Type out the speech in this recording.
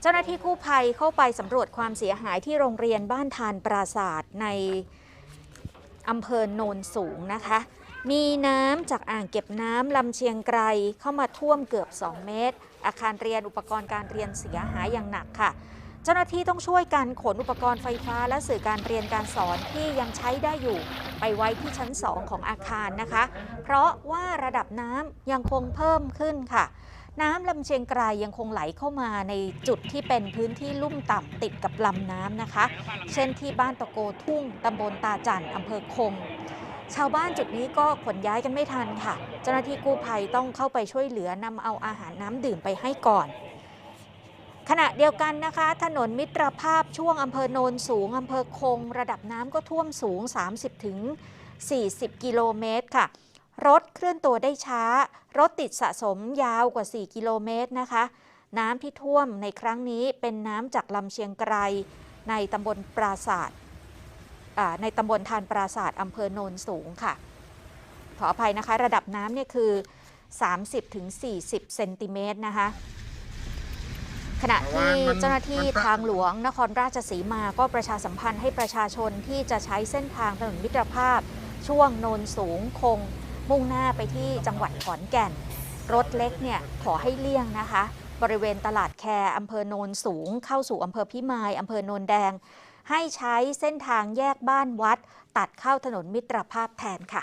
เจ้าหน้าที่กู้ภัยเข้าไปสำรวจความเสียหายที่โรงเรียนบ้านทานปราศาสตร์ในอำเภอโนนสูงนะคะ มีน้ำจากอ่างเก็บน้ำลำเชียงไกรเข้ามาท่วมเกือบ 2 เมตร อาคารเรียนอุปกรณ์การเรียนเสียหายอย่างหนักค่ะ เจ้าหน้าที่ต้องช่วยกันขนอุปกรณ์ไฟฟ้าและสื่อการเรียนการสอนที่ยังใช้ได้อยู่ไปไว้ที่ชั้น 2 ของอาคารนะคะ เพราะว่าระดับน้ำยังคงเพิ่มขึ้นค่ะ น้ำลำเชียงไกรยังคงไหลเข้ามาในจุดที่เป็นพื้นที่ลุ่มต่ำติดกับลำน้ำนะคะ เช่นที่บ้านตะโกทุ่งตำบลตาจันอำเภอคงชาวบ้านจุดนี้ก็ขนย้ายกันไม่ทันค่ะ เจ้าหน้าที่กู้ภัยต้องเข้าไปช่วยเหลือนำเอาอาหารน้ำดื่มไปให้ก่อน ขณะเดียวกันนะคะ ถนนมิตรภาพช่วงอำเภอโนนสูงอำเภอคง ระดับน้ำก็ท่วมสูง 30ถึง40 กิโลเมตรค่ะ รถเคลื่อนตัวได้ช้า รถติดสะสมยาวกว่า 4 กิโลเมตรนะคะ น้ำที่ท่วมในครั้งนี้เป็นน้ำจากลำเชียงไกรในตำบลปราศาสตร์ในตำบลทานปราศาสตร์อำเภอโนนสูงค่ะ ขออภัยนะคะ ระดับน้ำเนี่ยคือ 30-40 เซนติเมตรนะคะ ขณะที่เจ้าหน้าที่ทางหลวงนครราชสีมาก็ประชาสัมพันธ์ให้ประชาชนที่จะใช้เส้นทางถนนมิตรภาพ ช่วงโนนสูงคง มุ่งหน้าไปที่จังหวัดขอนแก่น รถเล็กเนี่ยขอให้เลี่ยงนะคะ บริเวณตลาดแคร์อำเภอโนนสูง เข้าสู่อำเภอพิมายอำเภอโนนแดง ให้ใช้เส้นทางแยกบ้านวัด ตัดเข้าถนนมิตรภาพแทนค่ะ